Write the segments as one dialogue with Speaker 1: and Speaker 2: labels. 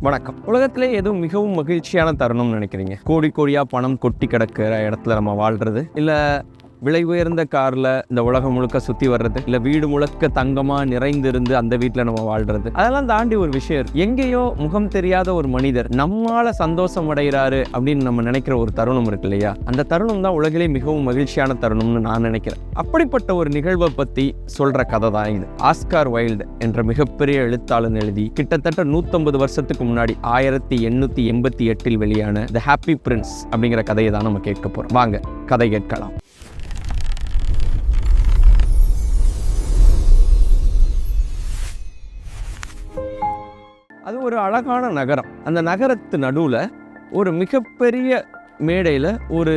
Speaker 1: வணக்கம். உலகத்திலே எதுவும் மிகவும் மகிழ்ச்சியான தருணம்னு நினைக்கிறீங்க? கோடி கோடியா பணம் கொட்டி கிடக்கிற இடத்துல நம்ம வாழ்றது? இல்ல விலை உயர்ந்த காரில் இந்த உலகம் முழுக்க சுற்றி வர்றது இல்லை வீடு முழுக்க தங்கமாக நிறைந்திருந்து அந்த வீட்டில் நம்ம வாழ்கிறது அதெல்லாம் தாண்டி ஒரு விஷயம் எங்கேயோ முகம் தெரியாத ஒரு மனிதர் நம்மால் சந்தோஷம் அடைகிறாரு அப்படின்னு நம்ம நினைக்கிற ஒரு தருணம் இருக்கு இல்லையா? அந்த தருணம் தான் உலகிலே மிகவும் மகிழ்ச்சியான தருணம்னு நான் நினைக்கிறேன். அப்படிப்பட்ட ஒரு நிகழ்வை பற்றி சொல்கிற கதை தான் இது. ஆஸ்கார் வைல்டு என்ற மிகப்பெரிய எழுத்தாளன் எழுதி கிட்டத்தட்ட நூற்றம்பது வருஷத்துக்கு முன்னாடி ஆயிரத்தி எண்ணூற்றி எண்பத்தி எட்டில் வெளியான த ஹாப்பி பிரின்ஸ் அப்படிங்கிற கதையை தான் நம்ம கேட்க போகிறோம் வாங்க கதை கேட்கலாம். அது ஒரு அழகான நகரம். அந்த நகரத்து நடுவில் ஒரு மிகப்பெரிய மேடையில் ஒரு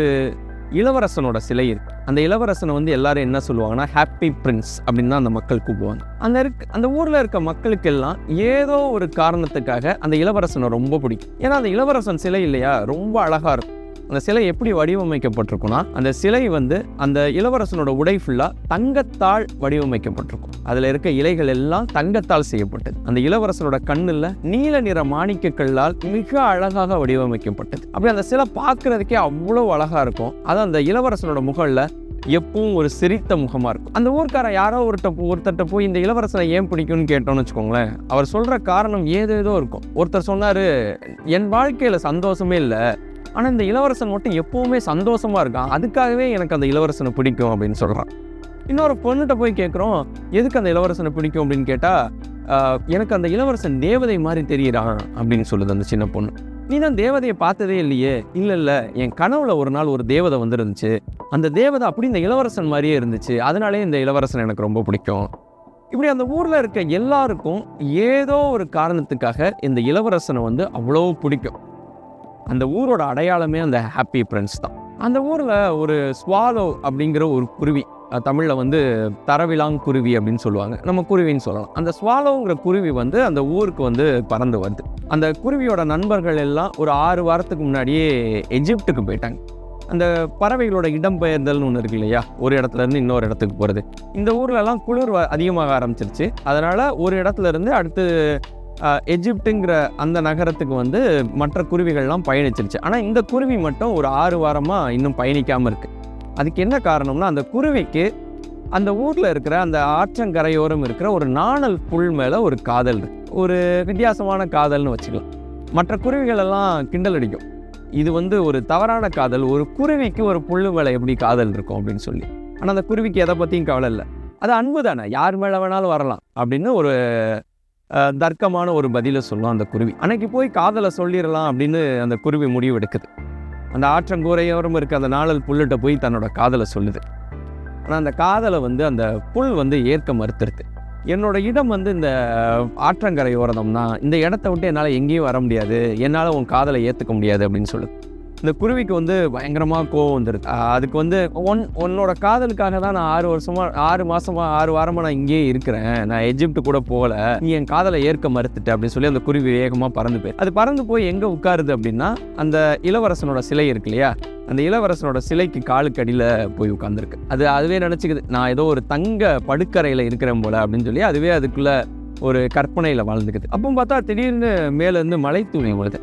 Speaker 1: இளவரசனோட சிலை இருக்கு. அந்த இளவரசனை வந்து எல்லாரும் என்ன சொல்லுவாங்கன்னா ஹாப்பி பிரின்ஸ் அப்படின்னு தான் அந்த மக்கள் கூப்பிடுவாங்க. அந்த இருக்க அந்த ஊரில் இருக்க மக்களுக்கெல்லாம் ஏதோ ஒரு காரணத்துக்காக அந்த இளவரசனை ரொம்ப பிடிக்கும். ஏன்னா அந்த இளவரசன் சிலை இல்லையா? ரொம்ப அழகாக இருக்கும். அந்த சிலை எப்படி வடிவமைக்கப்பட்டிருக்குன்னா அந்த சிலை வந்து அந்த இளவரசனோட உடை ஃபுல்லாக தங்கத்தால் வடிவமைக்கப்பட்டிருக்கும். அதில் இருக்க இலைகள் எல்லாம் தங்கத்தால் செய்யப்பட்டது. அந்த இளவரசனோட கண்ணில் நீல நிற மாணிக்கக்கல்லால் மிக அழகாக வடிவமைக்கப்பட்டது. அப்படி அந்த சிலை பார்க்கறதுக்கே அவ்வளோ அழகாக இருக்கும். அது அந்த இளவரசனோட முகல்ல எப்பவும் ஒரு சிரித்த முகமாக இருக்கும். அந்த ஊர்க்காரன் யாரோ ஒருத்த ஒருத்தட்ட போய் இந்த இளவரசனை ஏன் பிடிக்கும்னு கேட்டோம்னு வச்சுக்கோங்களேன் அவர் சொல்கிற காரணம் ஏதேதோ இருக்கும். ஒருத்தர் சொன்னார் என் வாழ்க்கையில் சந்தோஷமே இல்லை. ஆனால் இந்த இளவரசன் மட்டும் எப்போவுமே சந்தோஷமாக இருக்கான். அதுக்காகவே எனக்கு அந்த இளவரசனை பிடிக்கும் அப்படின்னு சொல்கிறான் இன்னொரு பொண்ணுகிட்ட போய் கேட்குறோம் எதுக்கு அந்த இளவரசனை பிடிக்கும்? அப்படின்னு கேட்டால் எனக்கு அந்த இளவரசன் தேவதை மாதிரி தெரியிறான் அப்படின்னு சொல்லுது அந்த சின்ன பொண்ணு. நீ தான் தேவதையை பார்த்ததே இல்லையே. இல்லை இல்லை. என் கனவுல ஒரு நாள் ஒரு தேவதை வந்துருந்துச்சு. அந்த தேவதை அப்படி இந்த இளவரசன் மாதிரியே இருந்துச்சு. அதனாலே இந்த இளவரசன் எனக்கு ரொம்ப பிடிக்கும். இப்படி அந்த ஊரில் இருக்க எல்லாருக்கும் ஏதோ ஒரு காரணத்துக்காக இந்த இளவரசனை வந்து அவ்வளோ பிடிக்கும். அந்த ஊரோட அடையாளமே அந்த ஹாப்பி ஃப்ரெண்ட்ஸ் தான். அந்த ஊரில் ஒரு ஸ்வாலோ அப்படிங்கிற ஒரு குருவி தமிழில் வந்து தரவிலாங்குருவி அப்படின்னு சொல்லுவாங்க. நம்ம குருவின்னு சொல்லலாம். அந்த ஸ்வாலோங்கிற குருவி வந்து அந்த ஊருக்கு வந்து பறந்து வருது. அந்த குருவியோட நண்பர்கள் எல்லாம் ஒரு ஆறு வாரத்துக்கு முன்னாடியே எஜிப்டுக்கு போயிட்டாங்க. அந்த பறவைகளோட இடம்பெயர்தல்னு ஒன்று இருக்கு இல்லையா? ஒரு இடத்துல இருந்து இன்னொரு இடத்துக்கு போகிறது இந்த ஊர்லலாம் குளிர் வ- அதிகமாக ஆரம்பிச்சிருச்சு. அதனால் ஒரு இடத்துல இருந்து அடுத்து எஜிப்டுங்கிற அந்த நகரத்துக்கு வந்து மற்ற குருவிகள்லாம் பயணிச்சிருச்சு. ஆனால் இந்த குருவி மட்டும் ஒரு ஆறு வாரமாக இன்னும் பயணிக்காமல் இருக்குது அதுக்கு என்ன காரணம்னா அந்த குருவிக்கு அந்த ஊரில் இருக்கிற அந்த ஆற்றங்கரையோரம் இருக்கிற ஒரு நாணல் புல் மேலே ஒரு காதல் ஒரு வித்தியாசமான காதல்னு வச்சுக்கலாம். மற்ற குருவிகளெல்லாம் கிண்டல் அடிக்கும். இது வந்து ஒரு தவறான காதல். ஒரு குருவிக்கு ஒரு புல் மேலே எப்படி காதல் இருக்கும் அப்படின்னு சொல்லி. ஆனால் அந்த குருவிக்கு எதை பற்றியும் கவலை இல்லை. அது அன்பு தானே. யார் மேலே வேணாலும் வரலாம் அப்படின்னு ஒரு தர்க்கமான ஒரு பதிலை சொல்லும் அந்த குருவி. அன்னைக்கு போய் காதலை சொல்லிடலாம் அப்படின்னு அந்த குருவி முடிவு எடுக்குது அந்த ஆற்றங்கூரையோரம் இருக்க அந்த நாளல் புல்லிட்ட போய் தன்னோட காதலை சொல்லுது. ஆனால் அந்த காதலை வந்து அந்த புல் வந்து ஏற்க மறுத்துருது. என்னோட இடம் வந்து இந்த ஆற்றங்கரை ஓரதம் தான் இந்த இடத்த விட்டு என்னால் எங்கேயும் வர முடியாது. என்னால் உன் காதலை ஏற்றுக்க முடியாது அப்படின்னு சொல்லுது. இந்த குருவிக்கு வந்து பயங்கரமாக கோவம் வந்துடுது அதுக்கு வந்து ஒன் உன்னோட காதலுக்காக தான் நான் ஆறு வருஷமாக ஆறு மாதமாக ஆறு வாரமாக நான் இங்கேயே இருக்கிறேன். நான் எஜிப்ட் கூட போகல. நீ என் காதலை ஏற்க மறுத்துட்டு அப்படின்னு சொல்லி அந்த குருவி வேகமாக பறந்து போய் அது பறந்து போய் எங்கே உட்காருது அப்படின்னா அந்த இளவரசனோட சிலை இருக்கு இல்லையா? அந்த இளவரசனோட சிலைக்கு காலுக்கு அடியில் போய் உட்காந்துருக்கு அது அதுவே நினச்சிக்குது நான் ஏதோ ஒரு தங்க படுக்கரையில் இருக்கிறேன் போல அப்படின்னு சொல்லி அதுவே அதுக்குள்ளே ஒரு கற்பனையில் வாழ்ந்துக்குது. அப்போ பார்த்தா திடீர்னு மேலேருந்து மலை தூவி விழுது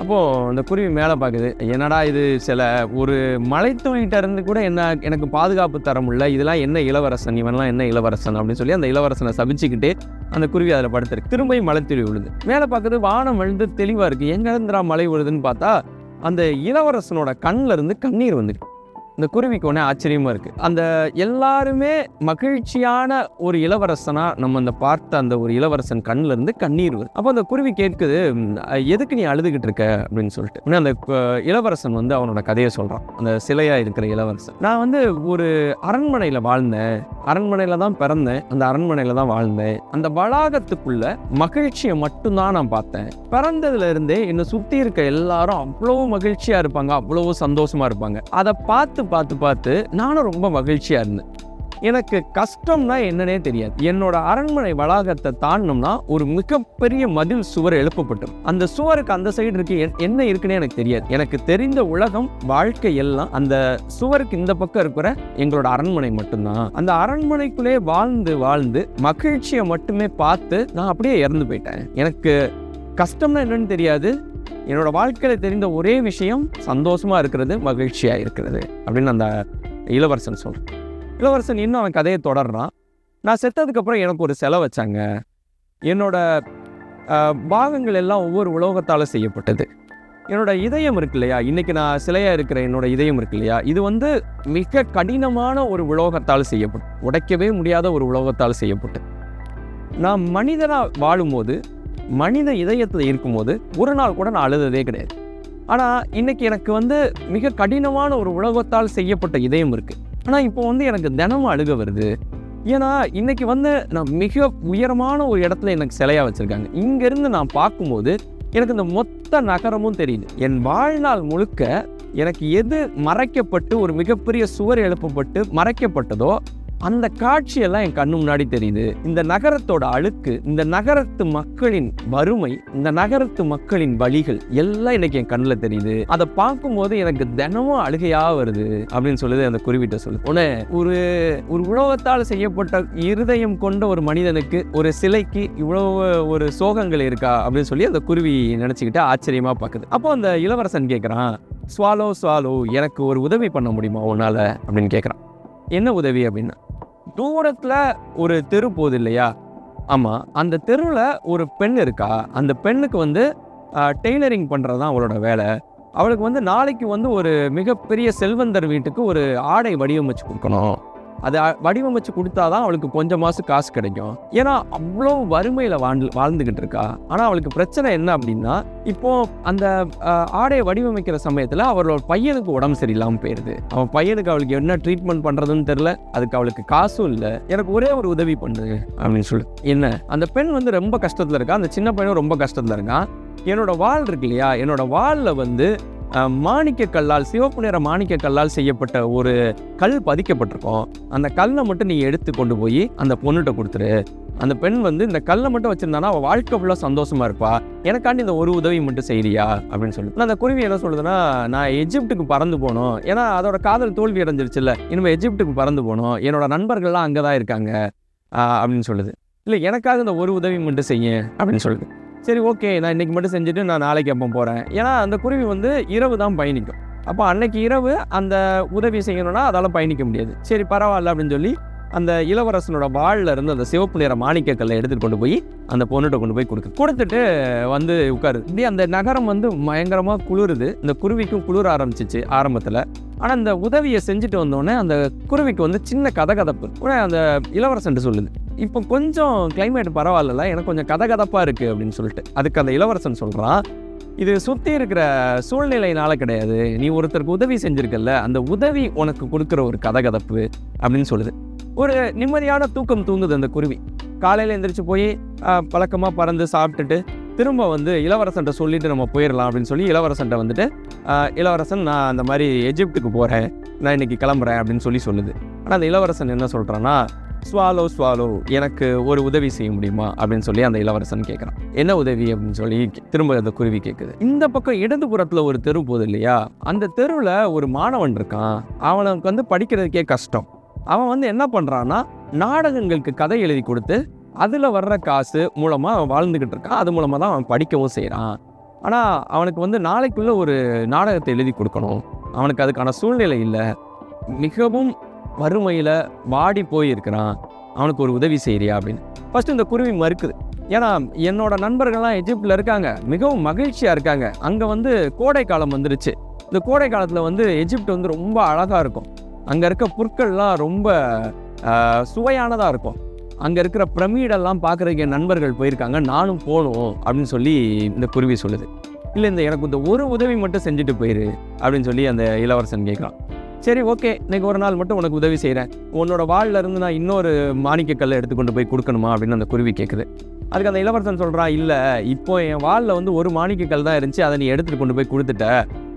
Speaker 1: அப்போது அந்த குருவி மேலே பார்க்குது என்னடா இது சில? ஒரு மலைத்துணிகிட்ட இருந்து கூட என்ன எனக்கு பாதுகாப்பு தர முடியல. இதெல்லாம் என்ன இளவரசன்? இவன்லாம் என்ன இளவரசன்? அப்படின்னு சொல்லி அந்த இளவரசனை சபிச்சுக்கிட்டே அந்த குருவி அதில் படுத்துருக்கு. திரும்பியும் மலைத்துளி விழுது. மேலே பார்க்குறது வானம் விழுந்து தெளிவாக இருக்குது எங்க இருந்துடா விழுதுன்னு பார்த்தா அந்த இளவரசனோட கண்ணில் இருந்து கண்ணீர் வந்துருக்கு இந்த குருவிக்கு ஒன்று ஆச்சரியமாக இருக்குது அந்த எல்லாருமே மகிழ்ச்சியான ஒரு இளவரசனாக நம்ம அந்த பார்த்த அந்த ஒரு இளவரசன் கண்ணில் இருந்து கண்ணீர் வருது அப்போ அந்த குருவி கேட்குது எதுக்கு நீ அழுதுகிட்டு இருக்க? அப்படின்னு சொல்லிட்டு. உடனே அந்த இளவரசன் வந்து அவனோட கதையை சொல்கிறான் அந்த சிலையாக இருக்கிற இளவரசன். நான் வந்து ஒரு அரண்மனையில் வாழ்ந்தேன். அரண்மனையில் தான் பிறந்தேன். அந்த அரண்மனையில் தான் வாழ்ந்தேன். அந்த வளாகத்துக்குள்ள மகிழ்ச்சியை மட்டும்தான் நான் பார்த்தேன். பிறந்ததுல இருந்தே என்னை சுற்றி இருக்க எல்லாரும் அவ்வளோ மகிழ்ச்சியாக இருப்பாங்க. அவ்வளோ சந்தோஷமாக இருப்பாங்க. அதை பார்த்து பார்த்து பார்த்து நானும் ரொம்ப மகிழ்ச்சியாக இருந்தேன். எனக்கு கஷ்டம்னா என்னன்னே தெரியாது. என்னோட அரண்மனை வளாகத்தை தாண்டினோம்னா ஒரு மிகப்பெரிய மதில் சுவர் எழுப்பப்பட்டது. அந்த சுவருக்கு அந்த சைடு இருக்கு என்ன இருக்குன்னு எனக்கு தெரியாது. எனக்கு தெரிந்த உலகம் வாழ்க்கை எல்லாம் அந்த சுவருக்கு இந்த பக்கம் இருக்கிற எங்களோட அரண்மனை மட்டும்தான். அந்த அரண்மனைக்குள்ளே வாழ்ந்து வாழ்ந்து மகிழ்ச்சியை மட்டுமே பார்த்து நான் அப்படியே இறந்து போயிட்டேன். எனக்கு கஷ்டம்னா என்னன்னு தெரியாது. என்னோட வாழ்க்கையில் தெரிந்த ஒரே விஷயம் சந்தோஷமாக இருக்கிறது மகிழ்ச்சியாக இருக்கிறது அப்படின்னு அந்த இளவரசன் சொல்கிறான் இளவரசன் இன்னும் அவன் கதையை தொடர்றான். நான் செத்ததுக்கப்புறம் எனக்கு ஒரு செலை வச்சாங்க. என்னோட பாகங்கள் எல்லாம் ஒவ்வொரு உலோகத்தால் செய்யப்பட்டது. என்னோட இதயம் இருக்கு இல்லையா? இன்றைக்கி நான் சிலையாக இருக்கிற என்னோட இதயம் இருக்கு இல்லையா? இது வந்து மிக கடினமான ஒரு உலோகத்தால் செய்யப்பட்டு உடைக்கவே முடியாத ஒரு உலோகத்தால் செய்யப்பட்டு. நான் மனிதனாக வாழும்போது மனித இதயத்தில் இருக்கும்போது ஒரு நாள் கூட நான் அழுததே கிடையாது. ஆனால் இன்றைக்கி எனக்கு வந்து மிக கடினமான ஒரு உலகத்தால் செய்யப்பட்ட இதயம் இருக்குது ஆனால் இப்போ வந்து எனக்கு தினமும் அழுக வருது. ஏன்னா இன்றைக்கி வந்து நான் மிக உயரமான ஒரு இடத்துல எனக்கு சிலையாக வச்சுருக்காங்க. இங்கேருந்து நான் பார்க்கும்போது எனக்கு இந்த மொத்த நகரமும் தெரியுது. என் வாழ்நாள் முழுக்க எனக்கு எது மறைக்கப்பட்டு ஒரு மிகப்பெரிய சுவர் எழுப்பப்பட்டு மறைக்கப்பட்டதோ அந்த காட்சியெல்லாம் என் கண்ணு முன்னாடி தெரியுது. இந்த நகரத்தோட அழுக்கு இந்த நகரத்து மக்களின் வறுமை இந்த நகரத்து மக்களின் வழிகள் எல்லாம் இன்னைக்கு என் கண்ணில் தெரியுது. அதை பார்க்கும்போது எனக்கு தினமும் அழுகையா வருது அப்படின்னு சொல்லுது அந்த குருவிட்ட சொல்லு உன ஒரு ஒரு உலகத்தால் செய்யப்பட்ட இருதயம் கொண்ட ஒரு மனிதனுக்கு ஒரு சிலைக்கு இவ்வளவு ஒரு சோகங்கள் இருக்கா அப்படின்னு சொல்லி அந்த குருவி நினச்சிக்கிட்டு ஆச்சரியமா பார்க்குது அப்போ அந்த இளவரசன் கேட்குறான் ஸ்வாலோ ஸ்வாலோ எனக்கு ஒரு உதவி பண்ண முடியுமா உன்னால? அப்படின்னு கேட்குறான் என்ன உதவி? அப்படின்னா தூரத்தில் ஒரு தெரு போகுது இல்லையா ஆமாம் அந்த தெருவில் ஒரு பெண் இருக்கா? அந்த பெண்ணுக்கு வந்து டெய்லரிங் பண்ணுறது தான் அவளோட வேலை. அவளுக்கு வந்து நாளைக்கு வந்து ஒரு மிகப்பெரிய செல்வந்தர் வீட்டுக்கு ஒரு ஆடை வடிவமைச்சு கொடுக்கணும். அதை அ- வடிவமைச்சு கொடுத்தாதான் அவளுக்கு கொஞ்சம் மாதம் காசு கிடைக்கும். ஏன்னா அவ்வளோ வறுமையில் வாழ்ந்து வாழ்ந்துக்கிட்டு இருக்கா. ஆனால் அவளுக்கு பிரச்சனை என்ன அப்படின்னா இப்போ அந்த ஆடையை வடிவமைக்கிற சமயத்தில் அவளோட பையனுக்கு உடம்பு சரியில்லாமல் போயிடுது அவன் பையனுக்கு அவளுக்கு என்ன ட்ரீட்மெண்ட் பண்ணுறதுன்னு தெரில அதுக்கு அவளுக்கு காசும் இல்லை. எனக்கு ஒரே ஒரு உதவி பண்ணுது அப்படின்னு சொல்லு. என்ன? அந்த பெண் வந்து ரொம்ப கஷ்டத்தில் இருக்கா? அந்த சின்ன பையனும் ரொம்ப கஷ்டத்தில் இருக்கான். என்னோட வால் இருக்கு இல்லையா? என்னோட வாலில் வந்து மாணிக்க கல்லால் சிவப்பு நிற மாணிக்க கல்லால் செய்யப்பட்ட ஒரு கல் பதிக்கப்பட்டிருக்கும். அந்த கல்லை மட்டும் நீ எடுத்து கொண்டு போய் அந்த பொண்ணுகிட்ட கொடுத்துரு. அந்த பெண் வந்து இந்த கல்லை மட்டும் வச்சிருந்தானா அவள் வாழ்க்கை ஃபுல்லாக சந்தோஷமா இருப்பா. எனக்காண்டி இந்த ஒரு உதவி மட்டும் செய்யறியா அப்படின்னு சொல்லி. நான் அந்த குருவி என்ன சொல்லுதுன்னா நான் எஜிப்டுக்கு பறந்து போனோம். ஏன்னா அதோட காதல் தோல்வி அடைஞ்சிருச்சுல்ல. இனிமேல் எஜிப்டுக்கு பறந்து போனோம். என்னோட நண்பர்கள்லாம் அங்கே தான் இருக்காங்க அப்படின்னு சொல்லுது. இல்லை எனக்காக இந்த ஒரு உதவி மட்டும் செய்ய அப்படின்னு சொல்லுது. சரி ஓகே நான் இன்றைக்கி மட்டும் செஞ்சுட்டு நான் நாளைக்கு அப்போ போகிறேன் ஏன்னா அந்த குருவி வந்து இரவு தான் பயணிக்கும். அப்போ அன்னைக்கு இரவு அந்த உதவி செய்யணும்னா அதால் பயணிக்க முடியாது. சரி பரவாயில்ல அப்படின்னு சொல்லி அந்த இளவரசனோட வாளில் இருந்து அந்த சிவப்பு நிற மாணிக்கக்கல்லை எடுத்துட்டு கொண்டு போய் அந்த பொண்ணுகிட்ட கொண்டு போய் கொடுக்கு. கொடுத்துட்டு வந்து உட்காரு. இப்படி அந்த நகரம் வந்து பயங்கரமாக குளிருது. இந்த குருவிக்கும் குளிர ஆரம்பிச்சிச்சு ஆரம்பத்தில். ஆனால் அந்த உதவியை செஞ்சுட்டு வந்தோடனே அந்த குருவிக்கு வந்து சின்ன கதகதப்பு. உடனே அந்த இளவரசன் சொல்லுது. இப்போ கொஞ்சம் கிளைமேட் பரவாயில்ல எனக்கு கொஞ்சம் கதகதப்பாக இருக்குது அப்படின்னு சொல்லிட்டு. அதுக்கு அந்த இளவரசன் சொல்கிறான் இது சுற்றி இருக்கிற சூழ்நிலையினால கிடையாது. நீ ஒருத்தருக்கு உதவி செஞ்சுருக்கல்ல அந்த உதவி உனக்கு கொடுக்குற ஒரு கதகதப்பு அப்படின்னு சொல்லுது. ஒரு நிம்மதியான தூக்கம் தூங்குது அந்த குருவி. காலையில் எந்திரிச்சு போய் பழக்கமாக பறந்து சாப்பிட்டுட்டு திரும்ப வந்து இளவரசன்ட்ட சொல்லிட்டு நம்ம போயிடலாம் அப்படின்னு சொல்லி இளவரசன்ட்ட வந்துட்டு இளவரசன் நான் அந்த மாதிரி எஜிப்டுக்கு போகிறேன் நான் இன்னைக்கு கிளம்புறேன். அப்படின்னு சொல்லி சொல்லுது. ஆனால் அந்த இளவரசன் என்ன சொல்கிறான்னா ஸ்வாலோ ஸ்வாலோ எனக்கு ஒரு உதவி செய்ய முடியுமா? அப்படின்னு சொல்லி அந்த இளவரசன் கேட்குறான் என்ன உதவி? அப்படின்னு சொல்லி கே- திரும்ப அந்த குருவி கேட்குது இந்த பக்கம் இடதுபுறத்தில் ஒரு தெரு போகுது இல்லையா? அந்த தெருவில் ஒரு மாணவன் இருக்கான். அவனுக்கு வந்து படிக்கிறதுக்கே கஷ்டம். அவன் வந்து என்ன பண்ணுறான்னா நாடகங்களுக்கு கதை எழுதி கொடுத்து அதில் வர்ற காசு மூலமாக அவன் வாழ்ந்துக்கிட்டு இருக்கான். அது மூலமாக தான் அவன் படிக்கவும் செய்கிறான் ஆனால் அவனுக்கு வந்து நாளைக்குள்ளே ஒரு நாடகத்தை எழுதி கொடுக்கணும். அவனுக்கு அதுக்கான சூழ்நிலை இல்லை. மிகவும் வறுமையில் வாடி போயிருக்கிறான். அவனுக்கு ஒரு உதவி செய்கிறியா அப்படின்னு. ஃபஸ்ட்டு இந்த குருவி மறுக்குது. ஏன்னா என்னோட நண்பர்கள்லாம் எஜிப்டில் இருக்காங்க. மிகவும் மகிழ்ச்சியாக இருக்காங்க. அங்கே வந்து கோடை காலம் வந்துருச்சு. இந்த கோடை காலத்தில் வந்து எஜிப்ட் வந்து ரொம்ப அழகாக இருக்கும். அங்கே இருக்க புற்கள்லாம் ரொம்ப சுவையானதாக இருக்கும். அங்கே இருக்கிற பிரமிடெல்லாம் பார்க்குறதுக்கு என் நண்பர்கள் போயிருக்காங்க. நானும் போகணும் அப்படின்னு சொல்லி இந்த குருவி சொல்லுது. இல்லை இந்த எனக்கு இந்த ஒரு உதவி மட்டும் செஞ்சுட்டு போயிரு அப்படின்னு சொல்லி அந்த இளவரசன் கேட்குறான். சரி ஓகே. இன்னைக்கு ஒரு நாள் மட்டும் உனக்கு உதவி செய்கிறேன் உன்னோட வாளில் இருந்து நான் இன்னொரு மாணிக்கக்கல்லை எடுத்துக்கொண்டு போய் கொடுக்கணுமா அப்படின்னு அந்த குருவி கேட்குது அதுக்கு அந்த இளவரசன் சொல்கிறான் இல்லை இப்போ என் வாளில் வந்து ஒரு மாணிக்கக்கல் தான் இருந்துச்சு. அதை நீ எடுத்துகிட்டு கொண்டு போய் கொடுத்துட்ட.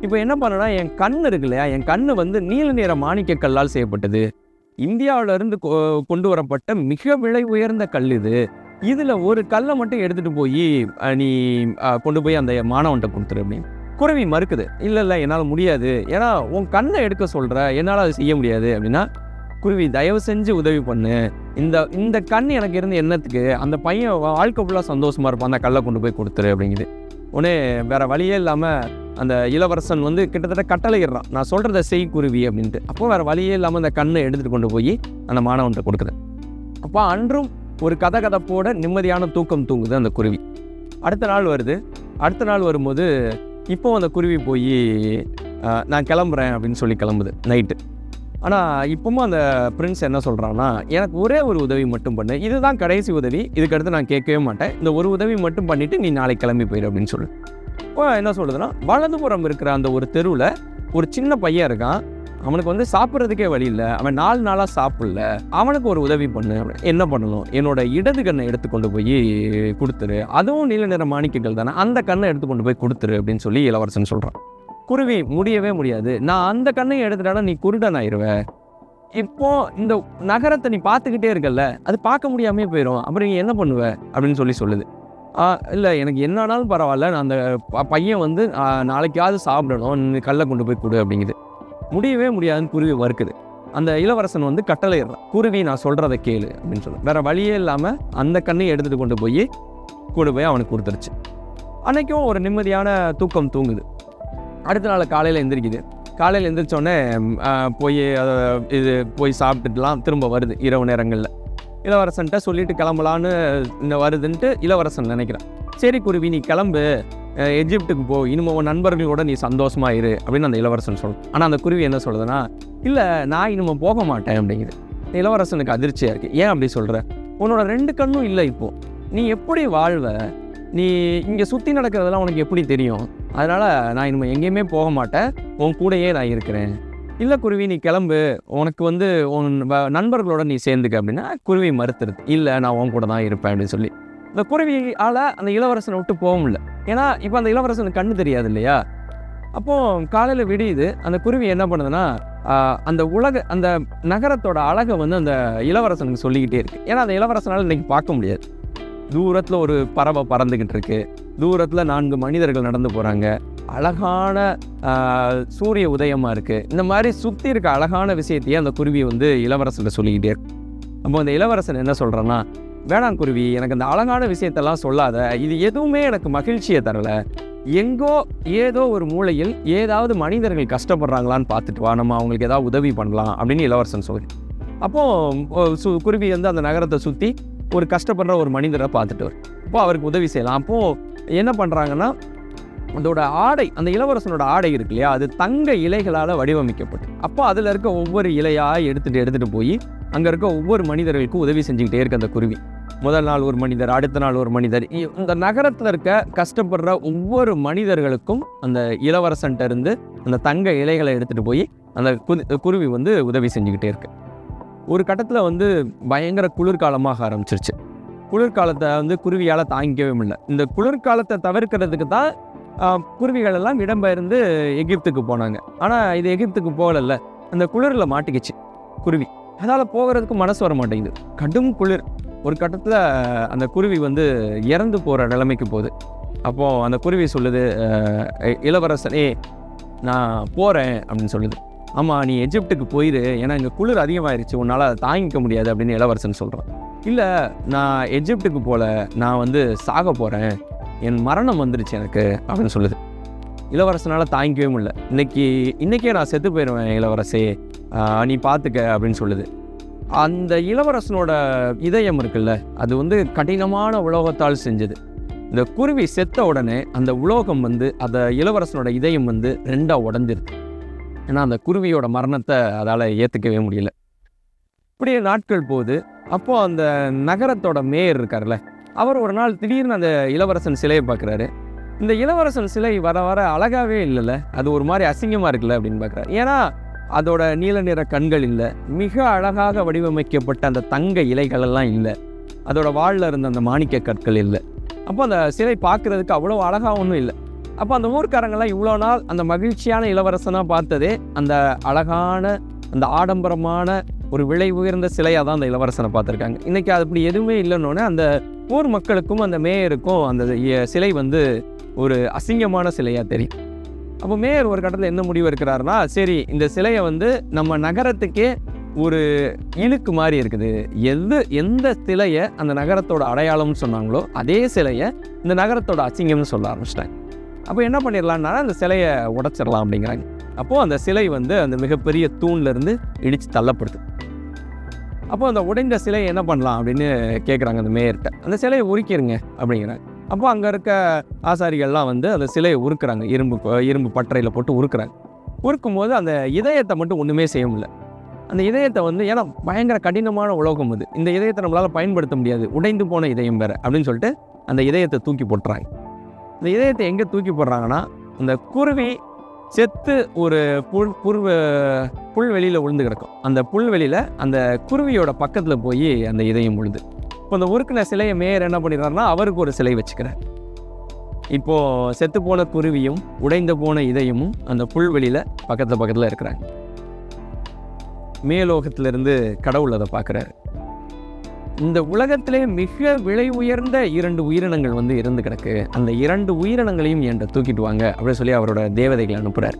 Speaker 1: இப்போ என்ன பண்ணனா என் கண் இருக்கு இல்லையா? என் கண்ணு வந்து நீல நிற மாணிக்கக்கல்லால் செய்யப்பட்டது. இந்தியாவிலிருந்து கொ- கொண்டு வரப்பட்ட மிக விலை உயர்ந்த கல் இது. இதில் ஒரு கல்லை மட்டும் எடுத்துகிட்டு போய் நீ கொண்டு போய் அந்த மாணவன்கிட்ட கொடுத்துரு அப்படின்னு. குருவி மறுக்குது. இல்லை இல்லை என்னால் முடியாது. ஏன்னா உன் கண்ணை எடுக்க சொல்கிற என்னால் அது செய்ய முடியாது. அப்படின்னா குருவி தயவு செஞ்சு உதவி பண்ணு. இந்த இந்த கண் எனக்கு இருந்து என்னத்துக்கு? அந்த பையன் வாழ்க்கை ஃபுல்லாக சந்தோஷமாக இருப்பான். அந்த கல்லை கொண்டு போய் கொடுத்துரு அப்படிங்குது. உடனே வேறு வழியே இல்லாமல் அந்த இளவரசன் வந்து கிட்டத்தட்ட கட்டளையிடுறான். நான் சொல்கிறத செய் குருவி அப்படின்ட்டு. அப்போ வேற வழியே இல்லாமல் அந்த கண்ணை எடுத்துகிட்டு கொண்டு போய் அந்த மாணவன்கிட்ட கொடுக்குது. அப்போ அன்றும் ஒரு கதை கதகதப்போட நிம்மதியான தூக்கம் தூங்குது அந்த குருவி. அடுத்த நாள் வருது. அடுத்த நாள் வரும்போது இப்போ அந்த குருவி போய் நான் கிளம்புறேன் அப்படின்னு சொல்லி கிளம்புது நைட்டு. ஆனால் இப்போவும் அந்த பிரின்ஸ் என்ன சொல்கிறான்னா எனக்கு ஒரே ஒரு உதவி மட்டும் பண்ணு. இதுதான் கடைசி உதவி. இதுக்கடுத்து நான் கேட்கவே மாட்டேன். இந்த ஒரு உதவி மட்டும் பண்ணிவிட்டு நீ நாளைக்கு கிளம்பி போயிடு அப்படின்னு சொல்லு. என்ன சொல்லுதுன்னா வலதுபுறம் இருக்கிற அந்த ஒரு தெருவில் ஒரு சின்ன பையன் இருக்கான். அவனுக்கு வந்து சாப்பிட்றதுக்கே வழி இல்லை. அவன் நாலு நாளாக சாப்பிடல. அவனுக்கு ஒரு உதவி பண்ணு. என்ன பண்ணணும்? என்னோட இடது கண்ணை எடுத்து கொண்டு போய் கொடுத்துரு. அதுவும் நீல நிற மாணிக்கங்கள் தானே. அந்த கண்ணை எடுத்துக்கொண்டு போய் கொடுத்துரு அப்படின்னு சொல்லி இளவரசன் சொல்கிறான் குருவி முடியவே முடியாது. நான் அந்த கண்ணையும் எடுத்துட்டாலும் நீ குருடன் ஆயிடுவ இப்போ இந்த நகரத்தை நீ பார்த்துக்கிட்டே இருக்கல்ல. அது பார்க்க முடியாமே போயிடும் அப்புறம் நீ என்ன பண்ணுவ? அப்படின்னு சொல்லி சொல்லுது. இல்லை எனக்கு என்னானாலும் பரவாயில்ல. நான் அந்த பையன் வந்து நாளைக்காவது சாப்பிடணும். கல்லை கொண்டு போய் கொடு அப்படிங்குது. முடியவே முடியாதுன்னு குருவி வறுக்குது அந்த இளவரசன் வந்து கட்டளையிடுறான். குருவி நான் சொல்கிறத கேளு அப்படின்னு சொல்லு வேறு வழியே இல்லாமல் அந்த கண்ணையும் எடுத்துகிட்டு கொண்டு போய் கொண்டு போய் அவனுக்கு கொடுத்துருச்சு. அன்றைக்கும் ஒரு நிம்மதியான தூக்கம் தூங்குது. அடுத்த நாள் காலையில் எந்திரிக்குது. காலையில் எந்திரிச்சோடனே போய் அதை இது போய் சாப்பிட்டுட்டுலாம் திரும்ப வருது. இரவு நேரங்களில். இளவரசன்ட்ட சொல்லிட்டு கிளம்பலான்னு இந்த வருதுன்ட்டு இளவரசன் நினைக்கிறான். சரி குருவி நீ கிளம்பு. எஜிப்டுக்கு போ. இனிமே உன் நண்பர்களோட நீ சந்தோஷமாக இரு. அப்படின்னு அந்த இளவரசன் சொல்லும் ஆனால் அந்த குருவி என்ன சொல்லுதுன்னா இல்லை நான் இனிமே போக மாட்டேன். அப்படிங்குது. இந்த இளவரசனுக்கு அதிர்ச்சியாக இருக்குது ஏன் அப்படி சொல்கிற உன்னோட ரெண்டு கண்ணும் இல்லை இப்போ. நீ எப்படி வாழ்வ? நீ இங்கே சுற்றி நடக்கிறதெல்லாம் உனக்கு எப்படி தெரியும்? அதனால் நான் இனிமேல் எங்கேயுமே போக மாட்டேன். உன் கூடயே நான் இருக்கிறேன். இல்லை குருவி நீ கிளம்பு. உனக்கு வந்து உன் வ- நண்பர்களோட நீ சேர்ந்துக்க அப்படின்னா குருவி மறுத்துருது. இல்லை நான் உன் கூட தான் இருப்பேன் அப்படின்னு சொல்லி. இந்த குருவியால் அந்த இளவரசனை விட்டு போக முடியல. ஏன்னா இப்போ அந்த இளவரசனுக்கு கண்ணு தெரியாது இல்லையா? அப்போது காலையில் விடியுது. அந்த குருவி என்ன பண்ணுதுன்னா அந்த உலக அந்த நகரத்தோட அழகை வந்து அந்த இளவரசனுக்கு சொல்லிக்கிட்டே இருக்குது ஏன்னா அந்த இளவரசனால் இன்றைக்கி பார்க்க முடியாது. தூரத்தில் ஒரு பறவை பறந்துக்கிட்டு இருக்கு. தூரத்தில் நான்கு மனிதர்கள் நடந்து போகிறாங்க அழகான சூரிய உதயமாக இருக்குது இந்த மாதிரி சுற்றி இருக்க அழகான விஷயத்தையே அந்த குருவி வந்து இளவரசன் சொல்லிக்கிட்டே இருக்கு. அப்போ அந்த இளவரசன் என்ன சொல்கிறேன்னா வேணாம் குருவி எனக்கு அந்த அழகான விஷயத்தெல்லாம் சொல்லாத. இது எதுவுமே எனக்கு மகிழ்ச்சியை தரலை. எங்கோ ஏதோ ஒரு மூலையில் ஏதாவது மனிதர்கள் கஷ்டப்படுறாங்களான்னு பார்த்துட்டு வா. நம்ம அவங்களுக்கு ஏதாவது உதவி பண்ணலாம். அப்படின்னு இளவரசன் சொல்லி. அப்போ சு குருவி வந்து அந்த நகரத்தை சுற்றி ஒரு கஷ்டப்படுற ஒரு மனிதரை பார்த்துட்டு வரும். அப்போ அவருக்கு உதவி செய்யலாம். அப்போது என்ன பண்ணுறாங்கன்னா அதோட ஆடை அந்த இளவரசனோட ஆடை இருக்கு இல்லையா? அது தங்க இலைகளால் வடிவமைக்கப்பட்டு. அப்போ அதில் இருக்க ஒவ்வொரு இலையாக எடுத்துகிட்டு எடுத்துகிட்டு போய் அங்கே இருக்க ஒவ்வொரு மனிதர்களுக்கும் உதவி செஞ்சுக்கிட்டே இருக்க அந்த குருவி. முதல் நாள் ஒரு மனிதர் அடுத்த நாள் ஒரு மனிதர். இ- இந்த நகரத்தில் இருக்க கஷ்டப்படுற ஒவ்வொரு மனிதர்களுக்கும் அந்த இளவரசன்ட்ட இருந்து அந்த தங்க இலைகளை எடுத்துகிட்டு போய் அந்த குதி- குருவி வந்து உதவி செஞ்சுக்கிட்டே இருக்கு. ஒரு கட்டத்தில் வந்து பயங்கர குளிர்காலமாக ஆரம்பிச்சிருச்சு. குளிர்காலத்தை வந்து குருவியால் தாங்கிக்கவே முடியல. இந்த குளிர்காலத்தை தவிர்க்கிறதுக்கு தான் குருவிகள் எல்லாம் இடம்பெயர்ந்து எகிப்துக்கு போனாங்க. ஆனால் இது எகிப்துக்கு போகலல்ல. அந்த குளிரில் மாட்டிக்கிச்சு குருவி. அதால் போகிறதுக்கு மனசு வர மாட்டேங்குது கடும் குளிர். ஒரு கட்டத்தில் அந்த குருவி வந்து இறந்து போகிற நிலைமைக்கு போகுது. அப்போது அந்த குருவி சொல்லுது இளவரசனே நான் போகிறேன் அப்படின்னு சொல்லுது. ஆமாம் நீ எஜிப்டுக்கு போயிரு. ஏன்னா இங்கே குளிர் அதிகமாயிருச்சு. உன்னால் அதை தாங்கிக்க முடியாது அப்படின்னு இளவரசன் சொல்கிறான் இல்லை நான் எஜிப்டுக்கு போகல நான் வந்து சாக போகிறேன் என் மரணம் வந்துருச்சு எனக்கு அப்படின்னு சொல்லுது. இளவரசனால் தாங்கிக்கவே முடியல. இன்னைக்கு இன்றைக்கே நான் செத்து போயிடுவேன் இளவரசே. நீ பார்த்துக்க அப்படின்னு சொல்லுது. அந்த இளவரசனோட இதயம் இருக்குல்ல அது வந்து கடினமான உலோகத்தால் செஞ்சது. இந்த குருவி செத்த உடனே அந்த உலோகம் வந்து அந்த இளவரசனோட இதயம் வந்து ரெண்டாக உடஞ்சிருது. ஏன்னா அந்த குருவியோட மரணத்தை அதால் ஏற்றுக்கவே முடியல. இப்படியே நாட்கள் போகுது. அப்போது அந்த நகரத்தோட மேயர் இருக்கார்ல அவர் ஒரு நாள் திடீர்னு அந்த இளவரசன் சிலையை பார்க்குறாரு. இந்த இளவரசன் சிலை வர வர அழகாகவே இல்லைல்ல? அது ஒரு மாதிரி அசிங்கமாக இருக்குல்ல அப்படின்னு பார்க்குறாரு. ஏன்னா அதோட நீல நிற கண்கள் இல்லை. மிக அழகாக வடிவமைக்கப்பட்ட அந்த தங்க இலைகள் எல்லாம் இல்லை. அதோட வாழில் இருந்த அந்த மாணிக்க கற்கள் இல்லை. அப்போ அந்த சிலை பார்க்குறதுக்கு அவ்வளோ அழகாக ஒன்றும் இல்லை. அப்போ அந்த ஊர்க்காரங்கெல்லாம் இவ்வளோ நாள் அந்த மகிழ்ச்சியான இளவரசனாக பார்த்ததே அந்த அழகான அந்த ஆடம்பரமான ஒரு விலை உயர்ந்த சிலையாக தான் அந்த இளவரசனை பார்த்துருக்காங்க. இன்றைக்கி அது அப்படி எதுவுமே இல்லைன்னொன்னே அந்த ஊர் மக்களுக்கும் அந்த மேயருக்கும் அந்த சிலை வந்து ஒரு அசிங்கமான சிலையாக தெரியும். அப்போ மேயர் ஒரு கட்டத்தில் என்ன முடிவு இருக்கிறாருனா சரி இந்த சிலையை வந்து நம்ம நகரத்துக்கே ஒரு இழுக்கு மாதிரி இருக்குது. எது எந்த சிலையை அந்த நகரத்தோட அடையாளம்னு சொன்னாங்களோ அதே சிலையை இந்த நகரத்தோட அசிங்கம்னு சொல்ல ஆரம்பிச்சிட்டாங்க. அப்போ என்ன பண்ணிடலான்னா அந்த சிலையை உடைச்சிடலாம் அப்படிங்கிறாங்க. அப்போது அந்த சிலை வந்து அந்த மிகப்பெரிய தூண்லேருந்து இடித்து தள்ளப்படுது. அப்போ அந்த உடைந்த சிலையை என்ன பண்ணலாம் அப்படின்னு கேட்குறாங்க அந்த மேயர்கிட்ட அந்த சிலையை உரிக்கிருங்க அப்படிங்கிறாங்க. அப்போ அங்கே இருக்க ஆசாரிகள்லாம் வந்து அந்த சிலையை உருக்குறாங்க. இரும்பு இரும்பு பட்டறையில் போட்டு உருக்குறாங்க. உருக்கும் போது அந்த இதயத்தை மட்டும் ஒன்றுமே செய்ய முடியல. அந்த இதயத்தை வந்து ஏன்னா பயங்கர கடினமான உலோகம் அது. இந்த இதயத்தை நம்மளால் பயன்படுத்த முடியாது. உடைந்து போன இதயம் வேறு அப்படின்னு சொல்லிட்டு அந்த இதயத்தை தூக்கி போட்டுறாங்க. இந்த இதயத்தை எங்கே தூக்கி போடுறாங்கன்னா அந்த குருவி செத்து ஒரு புல் புர்வ புல்வெளியில் உழுந்து கிடக்கும். அந்த புல்வெளியில் அந்த குருவியோட பக்கத்தில் போய் அந்த இதயம் உழுது. இப்போ அந்த உருக்கின சிலையை மேயர் என்ன பண்ணிடுறாருன்னா அவருக்கு ஒரு சிலை வச்சுக்கிறார். இப்போது செத்து போன குருவியும் உடைந்து போன இதயமும் அந்த புல்வெளியில் பக்கத்தில் பக்கத்தில் இருக்கிறாங்க. மேலோகத்திலிருந்து கடவுள் அதை பார்க்குறாரு. இந்த உலகத்திலே மிக விலை உயர்ந்த இரண்டு உயிரினங்கள் வந்து இருந்து கிடக்கு. அந்த இரண்டு உயிரினங்களையும் என்கிட்ட தூக்கிட்டு வாங்க அப்படின்னு சொல்லி அவரோட தேவதைகளை அனுப்புகிறார்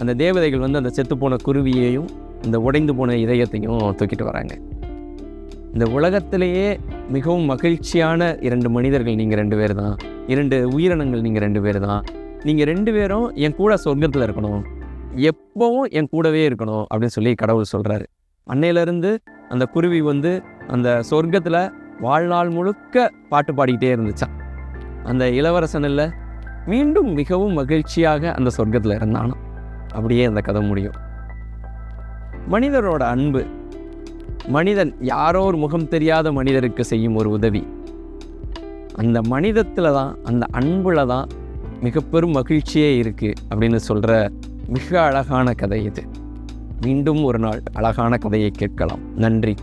Speaker 1: அந்த தேவதைகள் வந்து அந்த செத்துப்போன குருவியையும் இந்த உடைந்து போன இதயத்தையும் தூக்கிட்டு வராங்க. இந்த உலகத்திலேயே மிகவும் மகிழ்ச்சியான இரண்டு மனிதர்கள் நீங்கள் ரெண்டு பேர் தான். இரண்டு உயிரினங்கள் நீங்கள் ரெண்டு பேர் தான். நீங்கள் ரெண்டு பேரும் என் கூட சொர்க்கத்தில் இருக்கணும். எப்பவும் என் கூடவே இருக்கணும் அப்படின்னு சொல்லி கடவுள் சொல்கிறாரு அன்னையிலேருந்து அந்த குருவி வந்து அந்த சொர்க்கத்தில் வாழ்நாள் முழுக்க பாட்டு பாடிக்கிட்டே இருந்துச்சான் அந்த இளவரசன் இல்லை மீண்டும் மிகவும் மகிழ்ச்சியாக அந்த சொர்க்கத்தில் இருந்தானோ அப்படியே அந்த கதை முடியும். மனிதரோட அன்பு. மனிதன் யாரோ ஒரு முகம் தெரியாத மனிதருக்கு செய்யும் ஒரு உதவி. அந்த மனிதத்தில் தான் அந்த அன்பில் தான் மிக பெரும் மகிழ்ச்சியே இருக்குது அப்படின்னு சொல்கிற மிக அழகான கதை இது. மீண்டும் ஒரு நாள் அழகான கதையை கேட்கலாம். நன்றி.